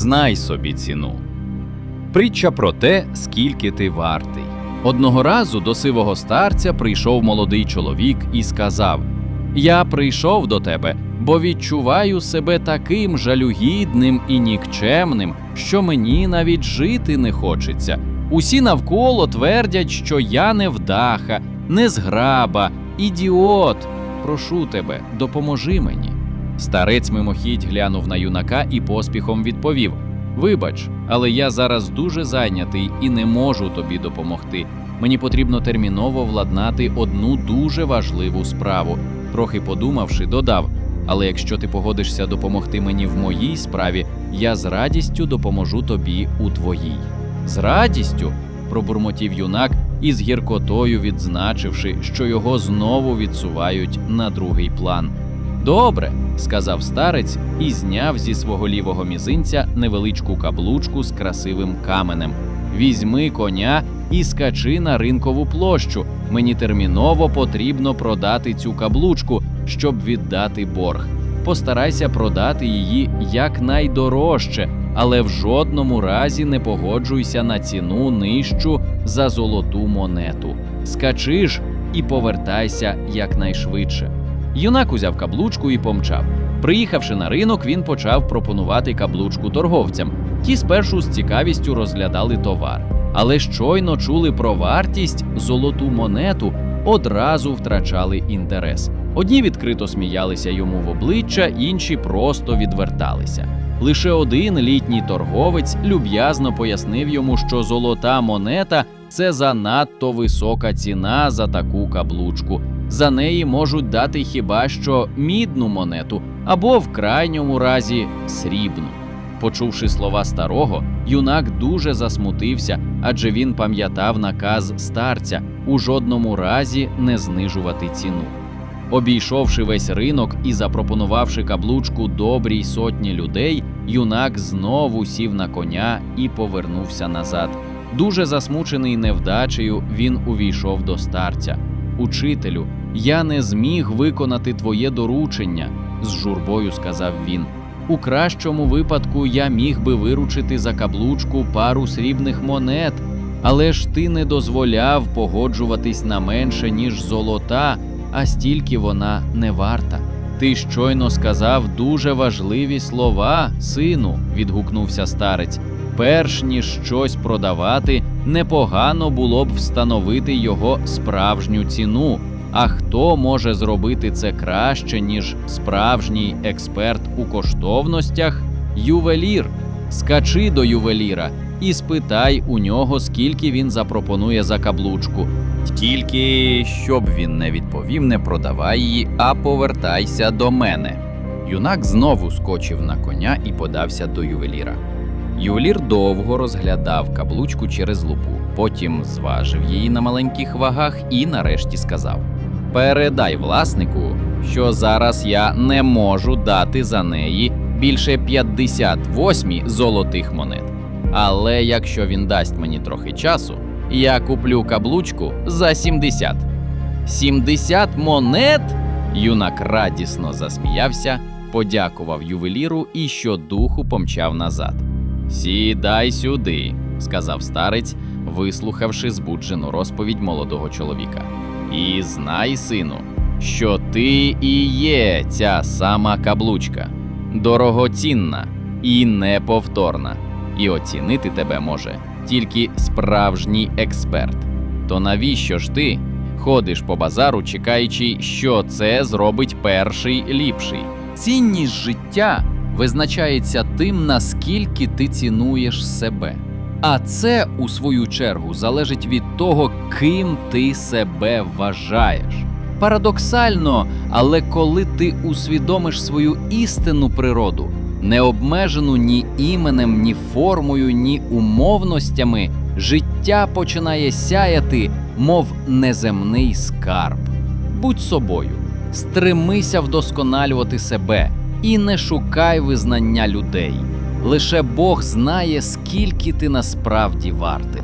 знай собі ціну. Притча про те, скільки ти вартий. Одного разу до сивого старця прийшов молодий чоловік і сказав: Я прийшов до тебе, бо відчуваю себе таким жалюгідним і нікчемним, що мені навіть жити не хочеться. Усі навколо твердять, що я невдаха, незграба, ідіот. Прошу тебе, допоможи мені. Старець мимохідь глянув на юнака і поспіхом відповів: Вибач, але я зараз дуже зайнятий і не можу тобі допомогти. Мені потрібно терміново владнати одну дуже важливу справу. Трохи подумавши, додав: Але якщо ти погодишся допомогти мені в моїй справі, я з радістю допоможу тобі у твоїй. З радістю. пробурмотів юнак із гіркотою відзначивши, що його знову відсувають на другий план. Добре, сказав старець і зняв зі свого лівого мізинця невеличку каблучку з красивим каменем. Візьми коня і скачи на ринкову площу. Мені терміново потрібно продати цю каблучку, щоб віддати борг. Постарайся продати її якнайдорожче, але в жодному разі не погоджуйся на ціну нижчу за золоту монету. Скачи ж і повертайся якнайшвидше. Юнак узяв каблучку і помчав. Приїхавши на ринок, він почав пропонувати каблучку торговцям. Ті спершу з цікавістю розглядали товар, але щойно чули про вартість золоту монету, одразу втрачали інтерес. Одні відкрито сміялися йому в обличчя, інші просто відверталися. Лише один літній торговець люб'язно пояснив йому, що золота монета це занадто висока ціна за таку каблучку. За неї можуть дати хіба що мідну монету або в крайньому разі срібну. Почувши слова старого, юнак дуже засмутився, адже він пам'ятав наказ старця у жодному разі не знижувати ціну. Обійшовши весь ринок і запропонувавши каблучку добрій сотні людей, юнак знову сів на коня і повернувся назад. Дуже засмучений невдачею, він увійшов до старця. Учителю, я не зміг виконати твоє доручення, з журбою сказав він. У кращому випадку я міг би виручити за каблучку пару срібних монет, але ж ти не дозволяв погоджуватись на менше, ніж золота, а стільки вона не варта. Ти щойно сказав дуже важливі слова, сину, відгукнувся старець. Перш ніж щось продавати, непогано було б встановити його справжню ціну. А хто може зробити це краще, ніж справжній експерт у коштовностях? Ювелір. Скачи до ювеліра і спитай у нього, скільки він запропонує за каблучку. Тільки щоб він не відповів, не продавай її, а повертайся до мене. Юнак знову скочив на коня і подався до ювеліра. Ювелір довго розглядав каблучку через лупу, потім зважив її на маленьких вагах і нарешті сказав: Передай власнику, що зараз я не можу дати за неї більше 58 золотих монет. Але якщо він дасть мені трохи часу, я куплю каблучку за 70. 70 монет? Юнак радісно засміявся, подякував ювеліру і щодуху помчав назад. Сідай сюди, сказав старець, вислухавши збуджену розповідь молодого чоловіка. І знай, сину, що ти і є ця сама каблучка, дорогоцінна і неповторна, і оцінити тебе може тільки справжній експерт. То навіщо ж ти ходиш по базару, чекаючи, що це зробить перший ліпший? Цінність життя визначається тим, наскільки ти цінуєш себе. А це, у свою чергу, залежить від того, ким ти себе вважаєш. Парадоксально, але коли ти усвідомиш свою істинну природу, не обмежену ні іменем, ні формою, ні умовностями, життя починає сяяти, мов неземний скарб. Будь собою, стремися вдосконалювати себе і не шукай визнання людей. Лише Бог знає, скільки ти насправді вартий.